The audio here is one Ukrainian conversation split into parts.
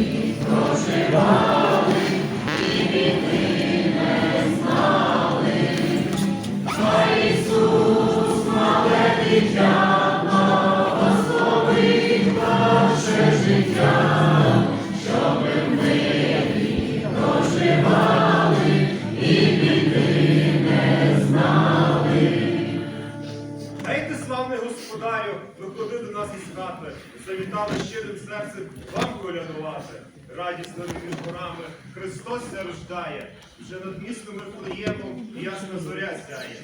Гейте, господарю, виходи до нас із хати, завітали щирим серцем вам колядувати. Радісно між горами Христос ся рождає, вже над містом Вифлеємом ясна зоря сяє.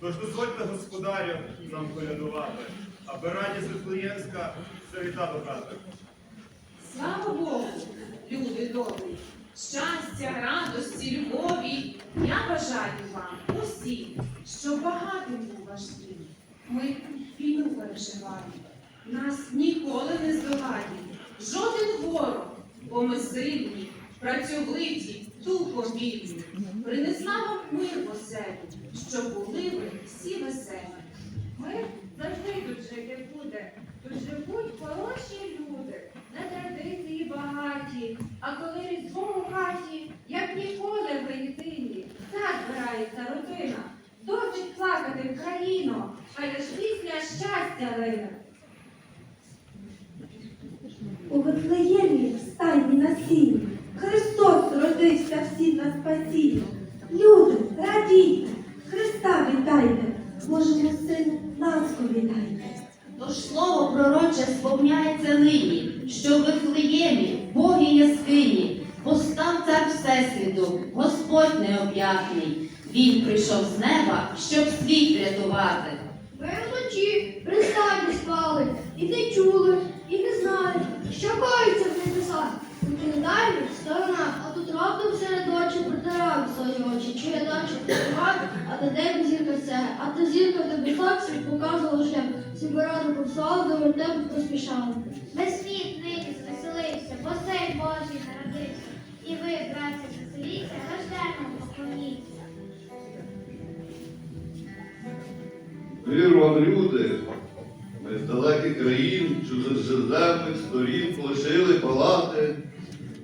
Тож дозвольте, господарю, нам колядувати, аби радість Вифлеємська завіта до хати. Слава Богу, люди добрі, щастя, радості, бо працьовиті, духом. Принесла вам мир по селі, щоб були ви всі веселі. Ми завжди тут жити буде. Тут живуть хороші люди, на традиції багаті. А коли різдво у хаті, як ніколи в єдині, так збирається родина. Досить плакати в країно, хай ж після щастя лине. У Вифлеємі в стайні на сіні Христос родився всім на спасіння. Люди, радійте, Христа вітайте, Божому сину ласку віддайте. Тож слово пророче сповняється нині, що в Вифлеємі, в Богій яскині, постав цар Всесвіту, Господь необ'ятний. Він прийшов з неба, щоб світ рятувати. Ви вночі при стаді спали, і не чули, і не знали, що коїться в небесах. У дальніх сторонах, а тут раптом серед ночі протирав свої очі, чи дачу працював, а на небі зірка сяє, а та зірка в небесах світ показувала шлях, всі раду послала, до вертепу поспішали. Весь світ нині звеселився, вам, люди! Ми з далеких країн, чужоземних сторін полишили палати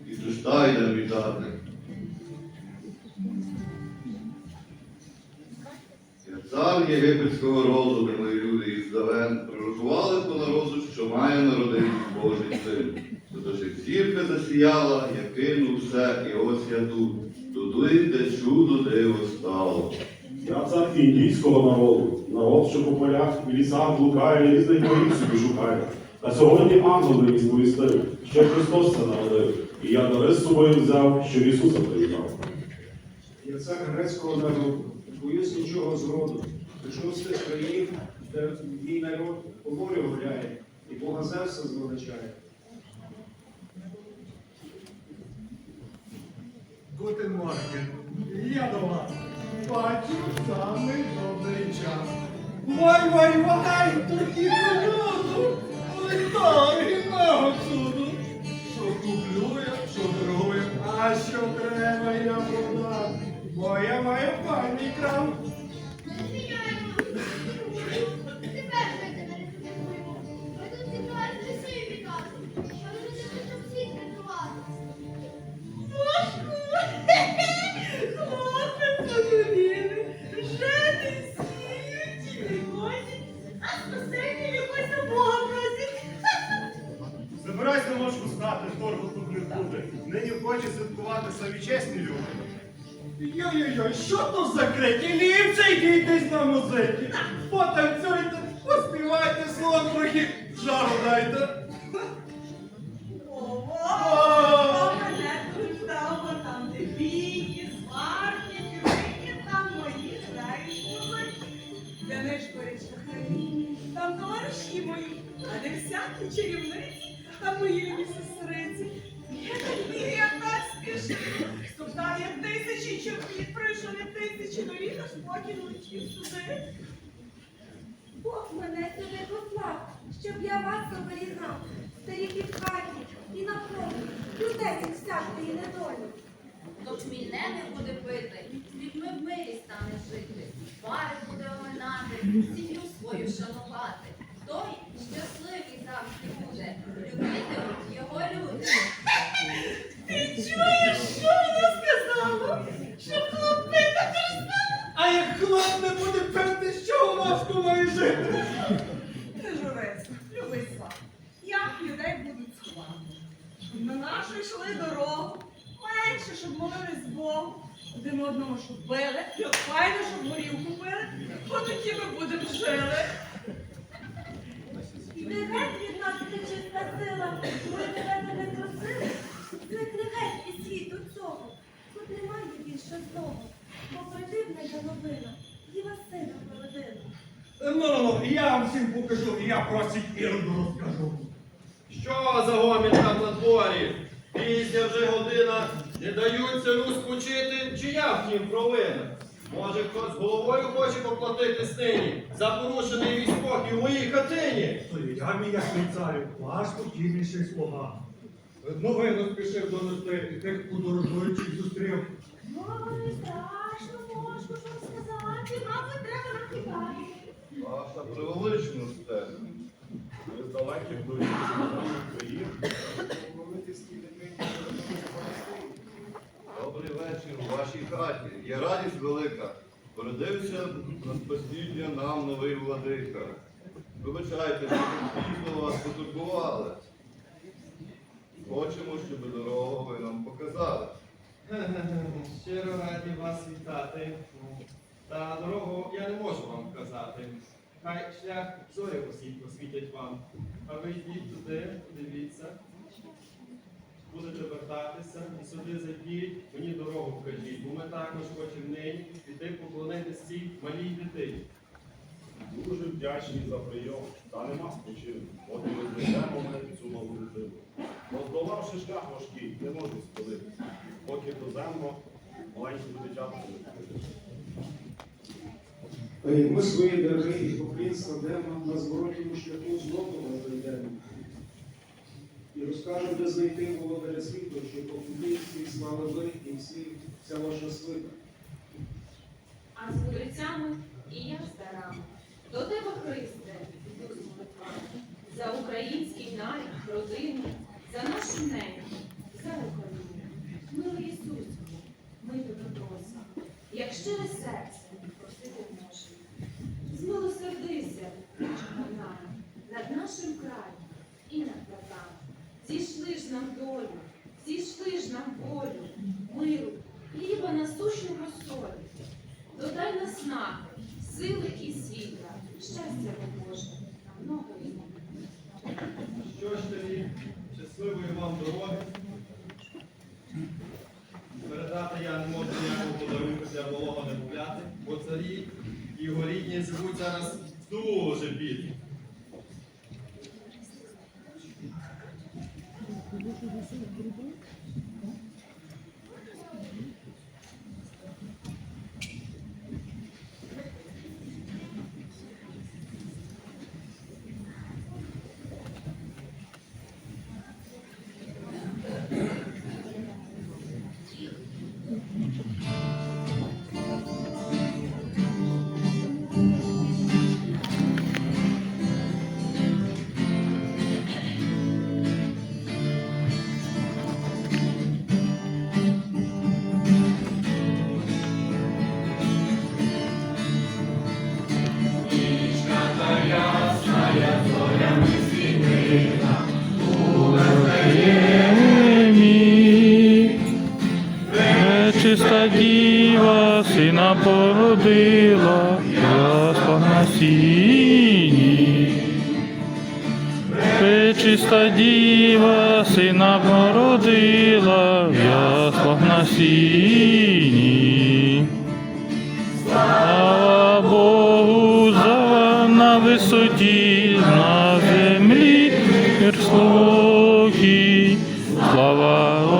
і йдем вітати. Я цар єгипетського роду, мої люди із давен пророкували по народу, що має народитись Божий син. Тож як зірка засіяла, я кинув все, і ось я тут, туди, де чудо диво стало. Я цар індійського народу, народ, що по полях і лісах блукає, різних богів собі шукає. Та сьогодні ангел мені сповістив, що Христос це народив, і я дари з собою взяв, що Ісуса признав. Я цар грецького народу, боюсь нічого зроду. Прийшов з тих країн, де мій народ по морю гуляє, і Бога Зевса звеличає. Гутен Морген, я до вас. Бачу самий добрий Vai, vai, vai! Daqui minuto! Vitória, irmão, tudo! Chocublua, chobrua, acho treva e abundar. Boia, vai, vai, micrão! Що то за креті? Ліпше йдіть на музики. Потанцюйте, поспівайте слово трохи жару дайте. Мене тут вдома, там де бійні, сварки, кривики, там мої музики. Де не шкорять шахраї, там товариші мої, а де всякі чарівниці, там мої аж поки. Бог мене сюди послав, щоб я вас оберігав, старі в хаті і на полі, людей від всякої недолі. Хто хмільне не буде пити, з людьми в мирі стане жити, пари буде оминати, сім'ю свою шанувати. Той щасливий завжди буде, любитимуть його люди. Прийшли дорогу. Менше, щоб молились Богу. Один одного, щоб били, файно, щоб горілку пили, бо тоді ми будемо жили. Іди від нас, нечиста сила, ми тебе не просили. Зникни геть із світу цього, тут немає більше знову, бо придивна я новина, діва сина породила. Ну, ну, ну, я вам всім покажу, і я просить Іроду розкажу. Що за гомін там на дворі? Пізня вже година, не дають царю спочити, чи я в тім провина? Може, хтось головою хоче поплатити снині за порушений мій спокій у моїй хатині? Я мій ясний царю, ваш покійніший слуга. Новину спішив донести тих подорожуючих зустрів. Ой, страшно, можу, що сказати, мабуть, треба накидати. Ваша превеличність. Ми з далеких до країн. Добрий вашій хаті. Є радість велика. Породився на спасіння нам новий владика. Вибачайте, що пізно вас потурбували. Хочемо, щоб дорогу ви нам показали. Щиро раді вас вітати. Та дорогу я не можу вам казати. Хай шлях зорі усі посвітять вам. А ви йдіть туди, дивіться. Будете вертатися і сюди зайдіть, мені дорогу вкажіть, бо ми також хочемо нині піти поклонитись цій малій дитині. Дуже вдячні за прийом. Та нема спочинку. От і розведемо ми цю нову дитину. Роздолавши шлях важкий, не можу сподитися. Поки доземно, маленькі дитятку. Ей, Ми свої дари і поклін складемо на зворотньому шляху знову ми зайдемо. І розкажемо, де знайти володаря світу, що покупів всіх слави ви і всі, вся ваша свита. А з мудрецями і я з дарами. До тебе, Христе, йду з молитвами. За український нарід, родину, за нашу неньку, за Україну. Милий Ісусику, ми тебе просимо, як щире серце щастя Боже, Чиста діва сина породила, Господь на сіні. Пречиста діва сина породила, Господь на сіні. Слава Богу, за на висоті, на землі мир спокій. Слава Богу,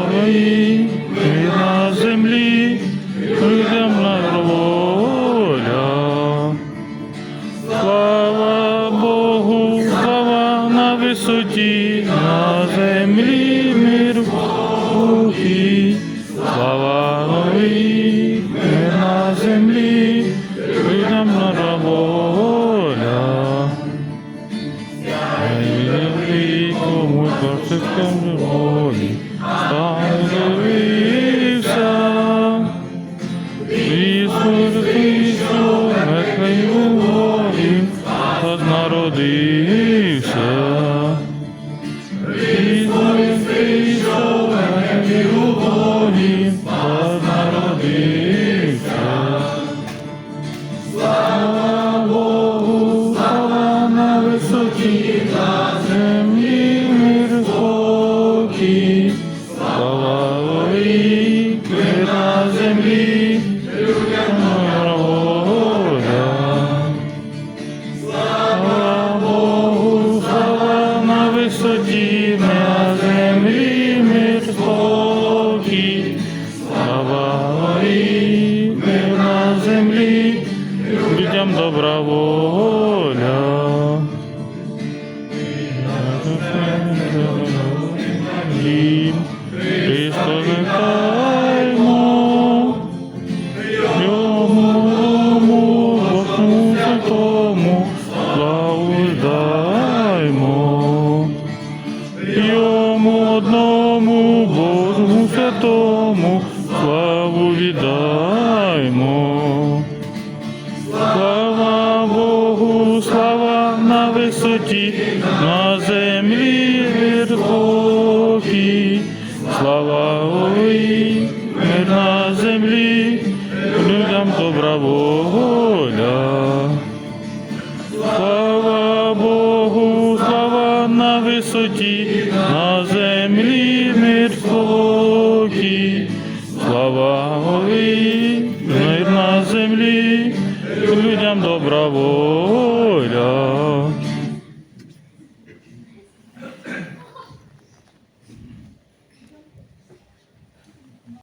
Слава Богу, мир на землі, людям на воля. Ей, кому серцем волі, став дивився. Ісус Христос, мертвий волі, народився. славу віддаймо. Слава Богу, слава на висоті, на землі вірхові. слава Ові, мир на землі, людям добра воля. Слава Богу, слава на висоті.